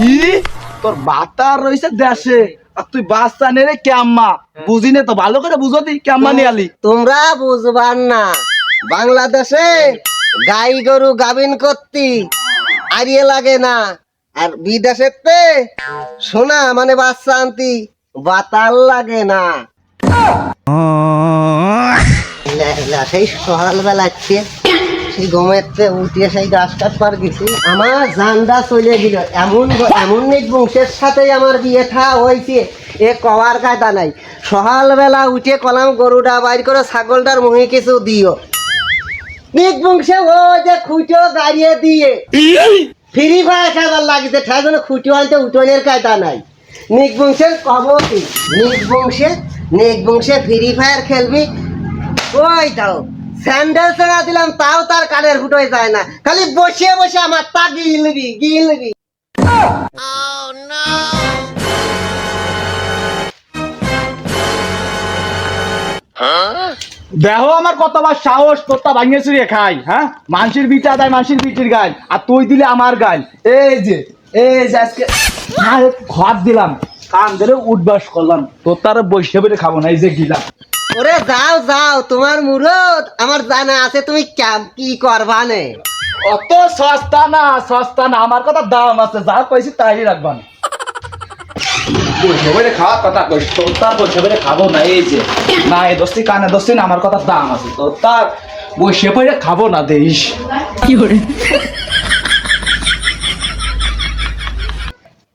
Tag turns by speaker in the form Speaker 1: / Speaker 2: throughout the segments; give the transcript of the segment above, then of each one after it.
Speaker 1: ই তোর বাতার রইছে দেশে। আর তুই বাচ্চা নে রে কেম্মা। বুঝি নে তো ভালো করে বুঝো দি কেম্মা নিয়ে আলি।
Speaker 2: তোমরা বুঝবার না বাংলাদেশে গাই গরু গাবিন করতি আরিয়ে লাগে না। আর বিদেশের তে সোনা মানে বাচ্চা আনতি বাতাল লাগে না। লে- লে- সেই সকালবেলা আছে সেই গমেতে উঠিয়ে সেই গাছ কাটবার গেছি। আমার জানটা চলে গেল। এমন এমন বংশের সাথে আমার বিয়ে থা হয়েছে এ কবার কায়দা নাই। সকালবেলা উঠে কলাম গরুটা, বাইর করে ছাগলটার মুহে কিছু দিও। নিক বংশে ও যে খুঁটো গাড়িয়ে দিয়ে। ফ্রি ফায়ার খেলার লাগিছে ঠাই যেন খুঁটো আনতে উঠোনের কায়দা নাই। নিক বংশের কব কি? নিক বংশে নিক বংশে ফ্রি ফায়ার খেলবি। ওই দাও। স্যান্ডেল ছেড়া দিলাম, তাও তার কানের ফুটোয় যায় না। খালি বসে বসে আমার তা গিলবি গিলবি।
Speaker 1: দেখো আমার কতবার সাহস তোরটা ভাঙিয়ে চুরিয়ে খাই হ্যাঁ? মানসির বিটা দেয়, মানসির বিটির গাল, আর তুই দিলে আমার গাল। এই যে এই যে আজকে ঘর দিলাম, কান ধরে উঠবাস করলাম, তোর তার বসে খাব না, এই যে গিলাম।
Speaker 2: ওরে যাও যাও তোমার মুরত আমার জানা আছে তুমি ক্যাম- কি করবা নে?
Speaker 1: অত সস্তা না সস্তা না আমার কথা দাম আছে যা কইছি তাই রাখবান বসে বেড়ে খাওয়ার কথা কইস তোর তার বসে খাব না এই যে না এই দোস্তি কানে দোস্তি না আমার কথা দাম আছে। তোর তার বসে বেড়ে খাব না দেইস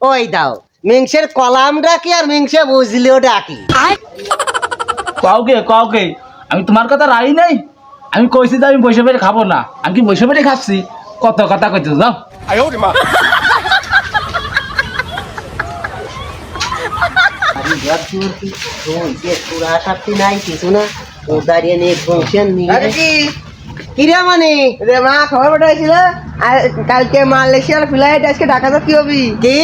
Speaker 2: ওই দাও মিংসের কলাম ডাকি আর মিংসে বুঝলেও ডাকি?
Speaker 1: কাউকে কাউকে? আমি তোমার কথা রাই নাই। আমি কইছি যে আমি বসে বেড়ে খাব না। আমি কি বসে বেড়ে খাচ্ছি? কত কথা কইতে যাও।
Speaker 2: আরে ঘর চুর কি যে পুরা সাথী নাই কিছু না। ও দাঁড়িয়ে নিয়ে বংশের নিয়ে মানে
Speaker 3: মা খবর পাঠাইছিল? আর কালকে মালয়েশিয়ার ফ্লাইট আজকে ঢাকাতে কি হবি?
Speaker 2: কি?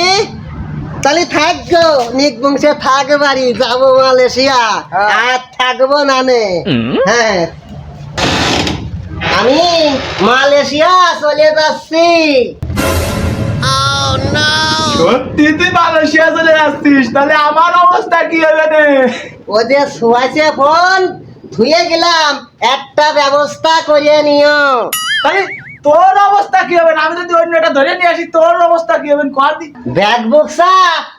Speaker 2: তাহলে থাকব নিক বংশে থাক বাড়ি যাব মালয়েশিয়া। আর থাকব না নে হ্যাঁ। আমি মালয়েশিয়া চলে যাচ্ছি।
Speaker 1: সত্যি তুই মালয়েশিয়া চলে যাচ্ছিস? তাহলে আমার অবস্থা কি হবে রে?
Speaker 2: ওদের শুয়াছে ফোন ধুয়ে গেলাম। একটা ব্যবস্থা করিয়ে নিও।
Speaker 1: তাহলে তোর অবস্থা কি হবে? আমি যদি অন্যটা ধরে নিয়ে আসি তোর অবস্থা কি হবে? কর দি।
Speaker 2: ব্যাগ বুকসা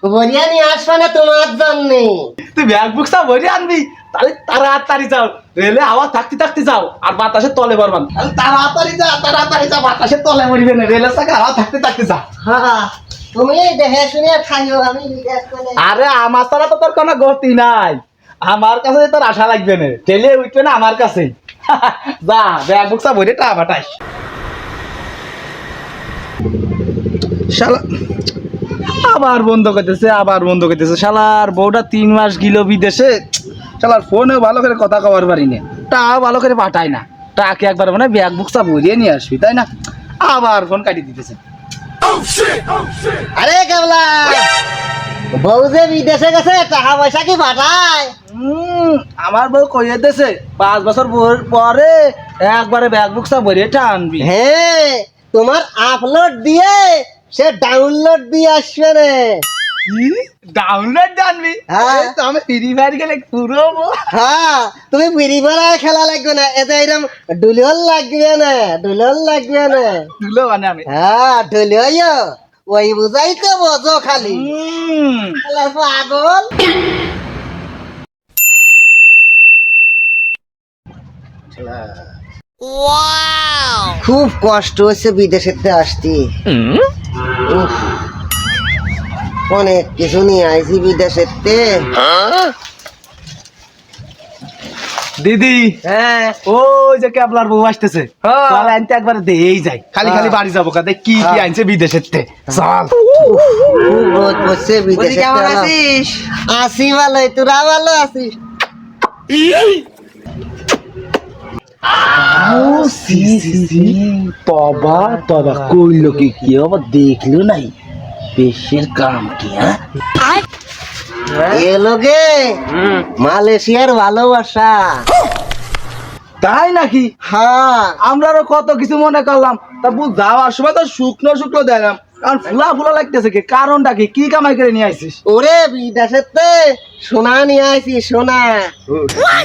Speaker 2: ভরিয়ে নিয়ে আসবে না তোমার জন্যে?
Speaker 1: তুই ব্যাগ বুকসা ভরে আনবি? তাহলে তাড়াতাড়ি যাও। রেলে আওয়াজ থাকতে থাকতে যাও আর বাতাসের তলে বরবান তাহলে তাড়াতাড়ি যা তাড়াতাড়ি যা বাতাসের তলে মরিবে না। রেলের সাথে আওয়াজ থাকতে থাকতে যা।
Speaker 2: হ্যাঁ। তুমি দেখে শুনে খাইও আমি
Speaker 1: আরে আমার ছাড়া তো তোর কোনো গতি নাই। আমার কাছে তোর আশা লাগবে না। ঠেলে উঠবে না আমার কাছে। যা ব্যাগ বুকসা ভরে টা বাটাস শালা আবার বন্ধ করতেছে আবার বন্ধ করতেছে। শালার বউটা তিন মাস গিল বিদেশে শালার ফোনে ভালো করে কথা কবার পারি না তা ভালো করে পাঠায় না। টাকে একবার মানে ব্যাগ বুকসা ভরিয়ে নিয়ে আসবি তাই না? আবার ফোন কাটিয়ে দিতেছে।
Speaker 2: আরে কেবলা বউ যে বিদেশে গেছে টাকা পয়সা কি পাঠায়?
Speaker 1: আমার বউ কইয়ে পাঁচ বছর পরে একবারে ব্যাগ বুকসা ভরিয়ে টানবি
Speaker 2: হ্যাঁ তোমার আপলোড দিয়ে সে ডাউনলোড দিয়ে আসবে রে।
Speaker 1: ডাউনলোড জানবি?
Speaker 2: হ্যাঁ।
Speaker 1: তো আমি ফ্রি ফায়ার গেলে পুরো
Speaker 2: হ্যাঁ তুমি ফ্রি ফায়ার খেলা লাগবে না এতে এরকম ডুলিয়ল লাগবে না ডুলিয়ল লাগবে না।
Speaker 1: তুলো মানে আমি।
Speaker 2: হ্যাঁ ডুলিয় ওই বুঝাই তো বোঝো খালি। পাগল। খুব কষ্ট হচ্ছে বিদেশেতে আসতে। অনেক কিছু নিয়ে আইছি বিদেশেতে
Speaker 1: দিদি
Speaker 3: হ্যাঁ।
Speaker 1: ওই যে কেবলার বউ আসতেছে।
Speaker 3: হ্যাঁ।
Speaker 1: চল আনতে একবারে দেই যাই। খালি খালি বাড়ি যাব কাদে কি কি আনছে বিদেশের তে। চল।
Speaker 3: আছিস?
Speaker 2: আসি ভালো তোরা ভালো আছিস?
Speaker 1: তবা তবা কইলো কি কি আবার দেখল নাই। পেশের কাম কি হ্যাঁ?
Speaker 2: এলোকে মালয়েশিয়ার ভালোবাসা।
Speaker 1: তাই নাকি?
Speaker 2: হ্যাঁ।
Speaker 1: আমরা আরও কত কিছু মনে করলাম। তা বুঝ যাওয়ার সময় তো শুকনো শুকনো দিলাম কারণ ফুলা ফুলা লাগতেছে কি? কারণটা কি? কি কামাই করে নিয়ে আইছিস?
Speaker 2: ওরে বিদেশের সোনা নিয়ে আইছি সোনা।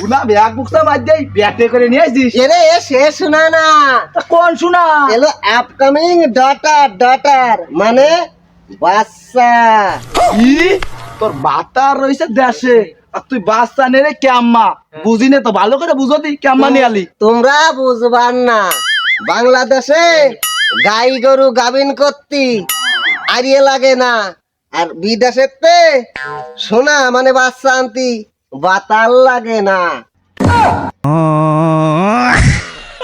Speaker 1: ফুলা ব্যাগ বুকসা বাদ দেই ব্যাটে করে নিয়ে আইছিস।
Speaker 2: এরে এ সে শোনা না।
Speaker 1: তা কোন শোনা
Speaker 2: এলো আপকামিং ডটার ডটার মানে বাচ্চা।
Speaker 1: কি তোর বাতার রইছে দেশে। আর তুই বাচ্চা নে রে ক্যাম্মা বুঝি নে তো ভালো করে বুঝো দি ক্যাম্মা নিয়ে আলি।
Speaker 2: তোমরা বুঝবার না। বাংলাদেশে গাই গরু গাবিন করতি আরিয়ে লাগে না। আর বিদেশের তে সোনা মানে বাচ্চা আনতি বাতাল লাগে না।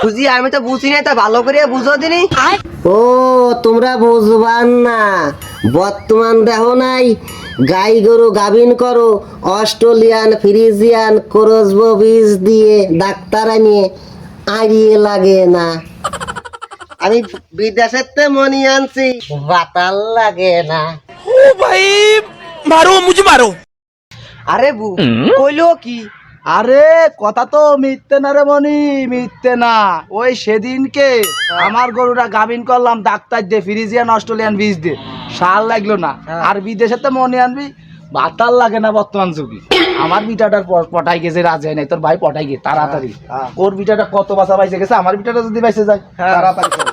Speaker 3: বুঝি আমি তো বুঝি না তা ভালো করে বুঝো দিনি।
Speaker 2: ও তোমরা বুঝবার না। বর্তমান দেহ নাই। গাই গরু গাভিন করো অস্ট্রেলিয়ান ফ্রিজিয়ান করসব বীজ দিয়ে ডাক্তার আনিয়ে আড়িয়ে লাগে না। আমি বিদেশের তে মনি আনছি। বাতাল লাগে না। ও ভাই মারো মুঝে মারো।
Speaker 3: আরে বু কইলো কি?
Speaker 1: আরে কথা তো মিথ্যে না রে মনি মিথ্যে না। ওই সেদিনকে আমার গরুটা গাভিন করলাম ডাক্তার দিয়ে ফ্রিজিয়ান অস্ট্রেলিয়ান বীজ দিয়ে। সার লাগল না। আর বিদেশে তো মনে আনবি বাতাল লাগে না বর্তমান যুগে। আমার বিটাটার প- পটাই গেছে রাজে নাই। তোর ভাই পটাই গে তাড়াতাড়ি। ওর বিটাটা কত বাসা পাইছে গেছে? আমার বিটাটা যদি পাইছে যায় তাড়াতাড়ি।